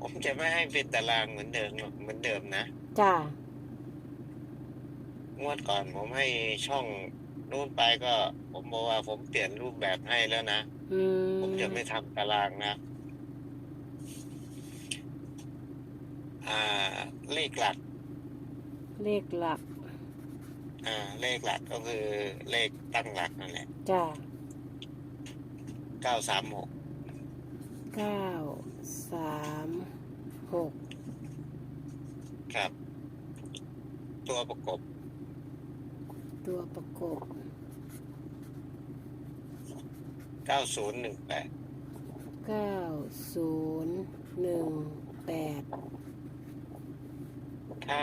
ผมจะไม่ให้เป็นตารางเหมือนเดิมหรอกเหมือนเดิมนะจ้างวดก่อนผมให้ช่องนู่นไปก็ ผมบอกว่าผมเปลี่ยนรูปแบบให้แล้วนะอืมผมจะไม่ทำตารางนะอ่าเลขหลัก เลขหลักอ่า เลขหลักก็คือเลขตั้งหลักนั่นแหละจ้าเก้าสามหกเก้า สามหกครับ ตัวประกบตัวประกบเก้าศูนย์หนึ่งแปดเก้าศูนย์หนึ่งแปดถ้า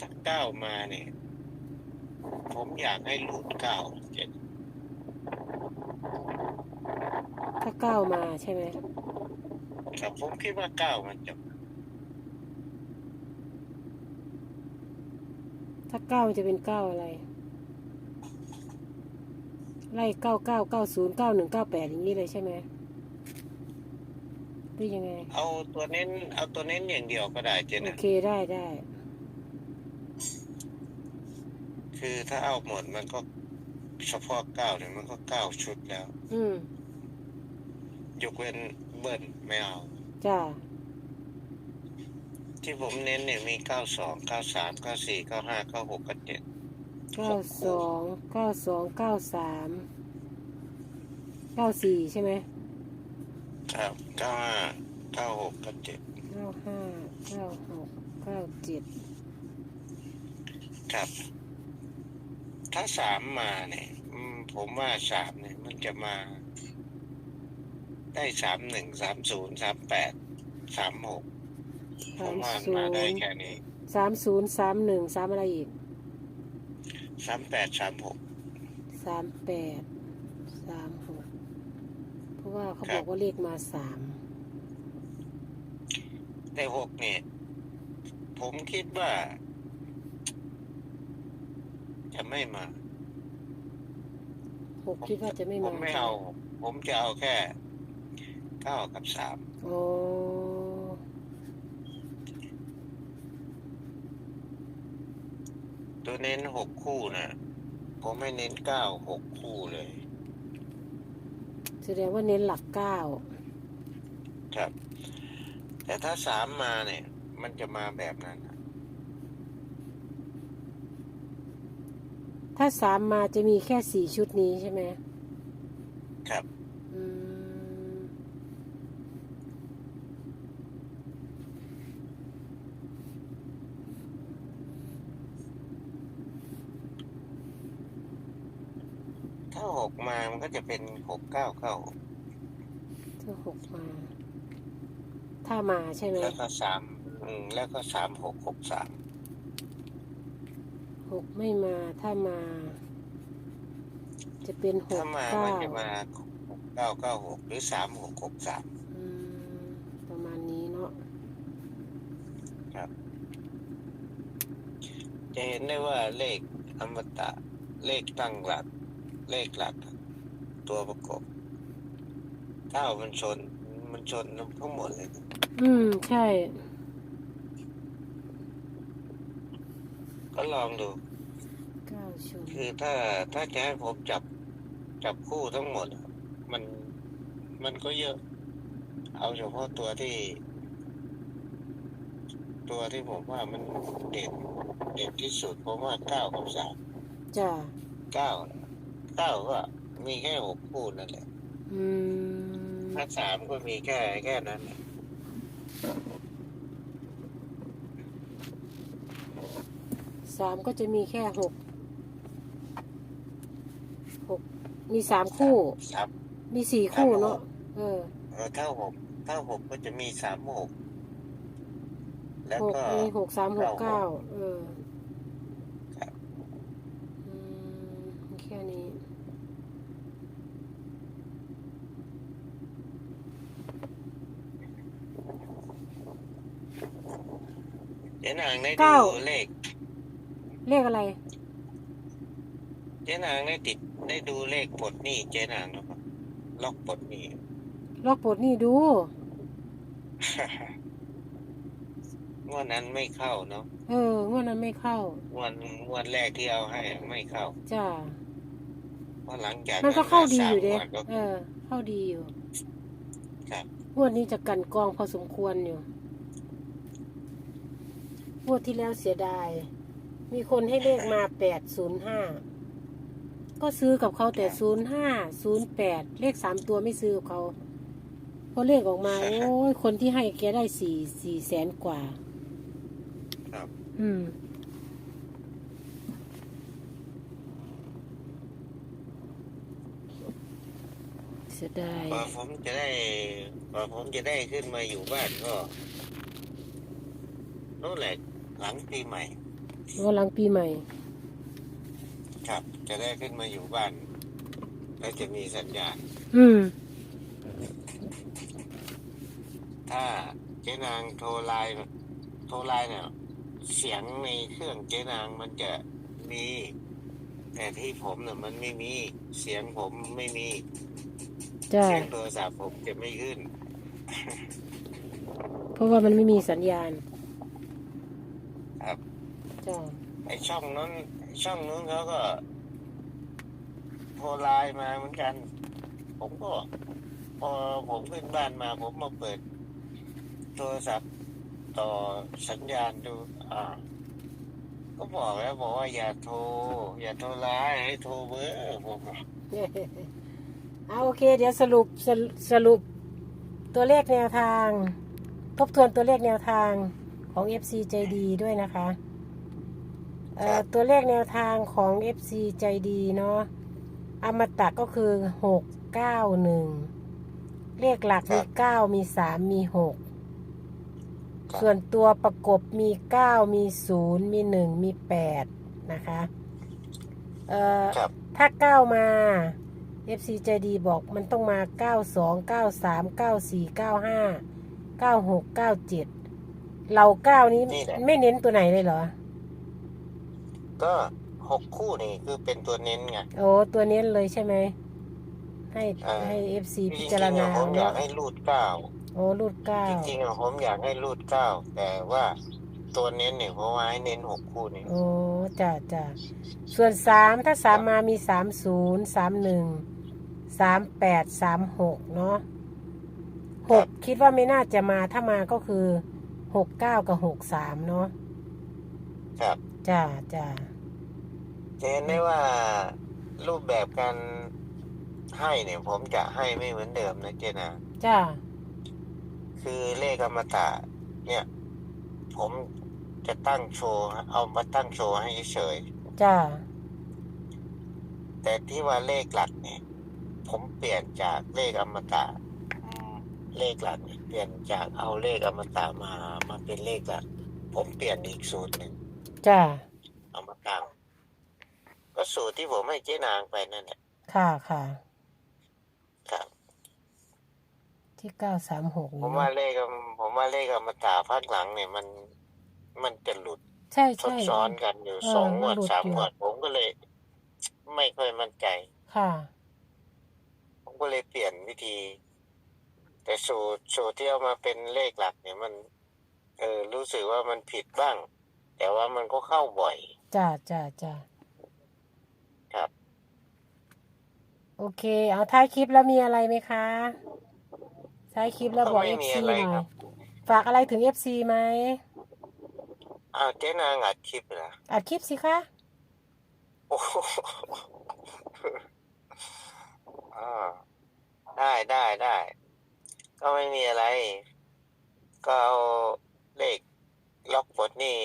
ถ้าเก้ามาเนี่ย ผมอยากให้หลุดเก้าเจ็ด ถ้าเก้ามาใช่ไหมครับผมคิดว่าเก้ามันจะถ้าเก้ามันจะเป็นเก้าอะไร ไล่เก้าเก้าเก้าศูนย์เก้าหนึ่งเก้าแปดอย่างนี้เลยใช่ไหมหรือยังไง เอาตัวเน้น เอาตัวเน้นอย่างเดียวก็ได้เจโอนะเคได้ได้ คือถ้าเอาหมดมันก็เฉพาะเก้าเนี่ยมันก็เก้าชุดแล้ว อืม ยกเว้นเบิ้ลไม่เอา จ้า ที่ผมเน้นเนี่ยมีเก้าสองเก้าสามเก้าสี่เก้าห้าเก้าหกเก้าเจ็ดเก้าสองเก้าสองเก้าสามเก้าสี่ใช่ไหมครับเก้าห้าเก้าหกเก้าเจ็ดเก้าห้าเก้าหกเก้าเจ็ดครับ ถ้าสามมาเนี่ยอืมผมว่าสามเนี่ยมันจะมา ได้สามหนึ่งสามศูนย์สามแปดสามหกผสามมว่าศูมานได้ย์แค่นี้สามศูนย์สามหนึ่งสามอะไรอีกสามแปดสามหก สามแปดสามหกเพราะว่าเขาครับอบกว่าเลขมาสามแต่หกเนี่ยผมคิดว่า จะไม่มา หกคิดว่าจะไม่ผมมาไม่เอา ผมจะเอาแค่เก้ากับสามโอ้ตัวเน้นหกคู่นะผมไม่เน้นเก้าหกคู่เลยแสดงว่าเน้นหลักเก้าครับ แต่ถ้าสามมาเนี่ย มันจะมาแบบนั้นนะถ้าสามมาจะมีแค่สี่ชุดนี้ใช่ไหมครับ อืม ถ้าหกมามันก็จะเป็นหกเก้าเก้าถ้าหกมา ถ้ามาใช่ไหมแล้วก็สามอืมแล้วก็สามหกหกสามหกไม่มาถ้ามา จะเป็นหถ้ากมาเก้ามันจะมาหกเก้าเก้าหกหรือสามหกหกสามอืมประมาณนี้เนาะจะเห็นได้ว่าเลขอมตะเลขตั้งหลัก เลขหลัก ตัวประกบเก้ามันชน มันชนทั้งหมดเลย อืม ใช่ ก็ลองดู เก้าชุดคือถ้าถ้าจะให้ผมจับจับคู่ทั้งหมดอะมันมันก็เยอะ เอาเฉพาะตัวที่ ตัวที่ผมว่ามันเด่นเด่นที่สุดผมว่าเก้ากับสามจ้าเก้า เก้าก็มีแค่หกคู่นั่นแหละอืมถ้าสามก็มีแค่แค่นั้นแหละสามก็จะมีแค่หกหกมีสามคู่ สาม มีสี่คู่เนาะเออเออถ้าหกถ้าหกก็จะมีสามหกแล้วหกก็ มีหกสามหกเก้าเออครับ อืมมีแค่นี้ เจ๊นางได้เก้าดูเลขเลขอะไร เจ๊นางได้ติดได้ดูเลขปลดหนี้เจ๊นางหรือเปล่าล็อกปลดหนี้ ล็อกปลดหนี่ดู งวดนั้นไม่เข้าเนาะเอองวดนั้นไม่เข้า งวดงวดแรกที่เอาให้ไม่เข้าจ้า เพราะหลังจากมันก็เข้าดีอยู่เด้ สามงวก็ เออ เข้าดีอยู่ครับ งวดนี้จะกันกองพอสมควรอยู่ งวดที่แล้วเสียดาย มีคนให้เลขมาแปดศูนย์ห้าก็ซื้อกับเขาแต่ศูนย์ห้าศูนย์แปดเลขสามตัวไม่ซื้อกับเขาพอเลขออกมา โอ้ยคนที่ให้แกได้สี่สี่แสนกว่า ครับ อืม เสียดายพอผมจะได้พอผมจะได้ขึ้นมาอยู่บ้านก็นู่นแหละ หลังปีใหม่ว่าหลังปีใหม่ ครับ จะได้ขึ้นมาอยู่บ้าน แล้วจะมีสัญญาณ อืม ถ้าเจ๊นางโทรไลน์โทรไลน์เนี่ยเสียงในเครื่องเจ๊นางมันจะมี แต่ที่ผมเนี่ยมันไม่มี เสียงผมไม่มีจ้าเสียงโทรศัพท์ผมจะไม่ขึ้น เพราะว่ามันไม่มีสัญญาณครับ จ้าไอช่องนั้นช่องนู้นเขาก็โทรไลน์มาเหมือนกัน ผมก็ พอผมขึ้นบ้านมาผมมาเปิด โทรศัพท์ต่อสัญญาณดู อ่า ก็บอกแล้วบอกว่าอย่าโทร อย่าโทรไลน์ให้โทรเบอร์ผมบอกเอาโอเค เดี๋ยวสรุปสรุปสรุปตัวเลขแนวทาง ทบทวนตัวเลขแนวทางของ FC ใจดีด้วยนะคะ เอ่อตัวเลขแนวทางของ FC ใจดีเนาะอมตะก็คือหกเก้าหนึ่งเลขหลักมีเก้ามีสามมีหกส่วนตัวประกบมีเก้ามีศูนย์มีหนึ่งมีแปดนะคะเอ่อ ครับ ถ้าเก้ามา FC ใจดีบอกมันต้องมา 92 93 94 95 96 97 เราเก้านี้นี่แหละ ไม่เน้นตัวไหนเลยเหรอ ก็หกคู่นี่คือเป็นตัวเน้นไง โอ้ตัวเน้นเลยใช่ไหม ให้เออ ให้ FC จพิริงจารๆณาอะผมอยากให้รูดเก้าโอ้รูดเก้าจริงๆอะผมอยากให้รูดเก้าแต่ว่าตัวเน้นเนี่ยเพราะว่าให้เน้นหกคู่นี่โอ้จ้ะจ้ะส่วนสามถ้าสามมามีสามศูนย์สามหนึ่งสามแปดสามหกเนาะหกคิดว่าไม่น่าจะมาถ้ามาก็คือหกเก้ากับหกสามเนาะ ครับ จ้าจ้าจะเห็นได้ว่ารูปแบบการให้เนี่ยผมจะให้ไม่เหมือนเดิมนะเจนาจ้าคือเลขอมตะ เนี่ย ผมจะตั้งโชว์เอามาตั้งโชว์ให้เฉยจ้าแต่ที่ว่าเลขหลักเนี่ย ผมเปลี่ยนจากเลขอมตะอืมเลขหลักเนี่ยเปลี่ยนจากเอาเลขอมตะมามาเป็นเลขหลัก ผมเปลี่ยนอีกสูตรหนึ่ง จ้าเอามาตั้งก็สูตรที่ผมให้เจ๊นางไปนั่นแหละค่ะค่ะ ครับ ที่เก้าสามหกผมว่าเลขอมผมว่าเลขอมตะภาคหลังเนี่ยมันมันจะหลุดใช่ซับใช่ซ้อนกันอยู่เออสองงมันวดหลุดสามอยู่งวดผมก็เลย ไม่ค่อยมั่นใจ ค่ะ ผมก็เลยเปลี่ยนวิธี แต่สูตรสูตรที่เอามาเป็นเลขหลัก เนี่ยมัน เออรู้สึกว่ามันผิดบ้าง แต่ว่ามันก็เข้าบ่อย จ้าจ้าจ้าครับ โอเค เอาท้ายคลิปแล้วมีอะไรไหมคะท้ายคลิปแล้วบอกไม่เอฟมีซีอะไรหน่อครัยบฝากอะไรถึงเอฟซีไหมอ้าวเจ๊นางอัดคลิปเหรออัดคลิปสิคะโอ้โหอ่าได้ได้ได้ ก็ไม่มีอะไร ก็เอาเลขล็อกปลดห นี่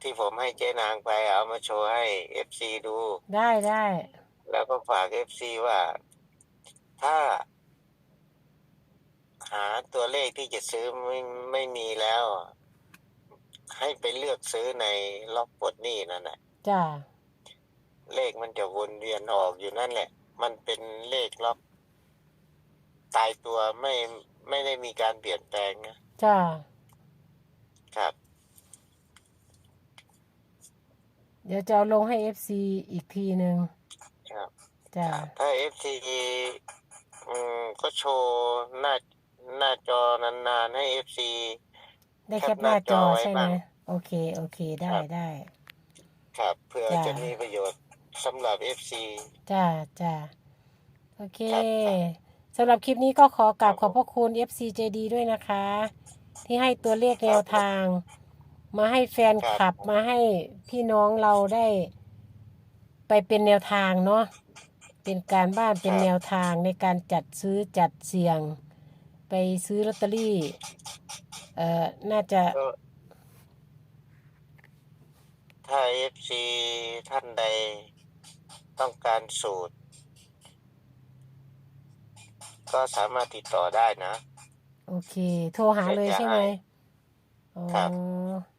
ที่ผมให้เจ๊นางไปเอามาโชว์ให้เอฟซีดู ได้ได้ แล้วก็ฝากเอฟซีว่า ถ้า หาตัวเลขที่จะซื้อไม่ไม่มีแล้ว ให้ไปเลือกซื้อในล็อกปลดหนี้นั่นแหละจ้าเลขมันจะวนเวียนออกอยู่นั่นแหละ มันเป็นเลขล็อกตายตัวไม่ไม่ได้มีการเปลี่ยนแปลงนะจ้าครับ เดี๋ยวจะเอาลงให้เอฟซีอีกทีหนึ่งครับจ้าถ้าเอฟซีอืมก็โชว์หน้าหน้าจอนานๆให้เอฟซี ได้แคแคปปหหน้าน้าจจออไว้ใช่ไหมบ้างโอเค โอเคได้ครับได้ ครับเพื่อจ้ะ จะมีประโยชน์สำหรับเอฟซี จ้าจ้าโอเคครับครับสำหรับคลิปนี้ก็ขอกราบคขรัอบบพระคุณ FCJD ด้วยนะคะ ที่ให้ตัวเลขแนวทาง มาให้แฟนคลับมาให้พี่น้องเราได้ ไปเป็นแนวทางเนาะเป็นการบ้านเป็นแนวทางในการจัดซื้อจัดเสี่ยง ไปซื้อลอตเตอรี่ เอ่อ น่าจะก็ถ้าเอฟซีท่านใดต้องการสูตร ก็สามารถติดต่อได้นะ โอเค โทรหาเลยใช่ไหมอ๋อครับครับ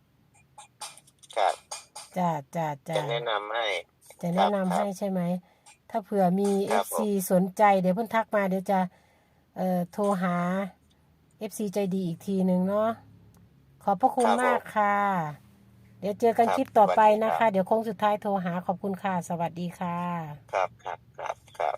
จ้าจ้าจ้าจะแนะนำให้ จะแนะนำครับให้ใช่ไหม ถ้าเผื่อมีครับ FC สนใจเดี๋ยวเพิ่นทักมาเดี๋ยวจะเอ่อโทรหา FC ใจดีอีกทีหนึ่งเนาะขอบพระคุณครับผมมากค่ะ เดี๋ยวเจอกันครับคลิปต่อไปสวัสดีนะครัคะบเดี๋ยวโค้งสุดท้ายโทรหาขอบคุณค่ะ สวัสดีค่ะ ครับครับครับ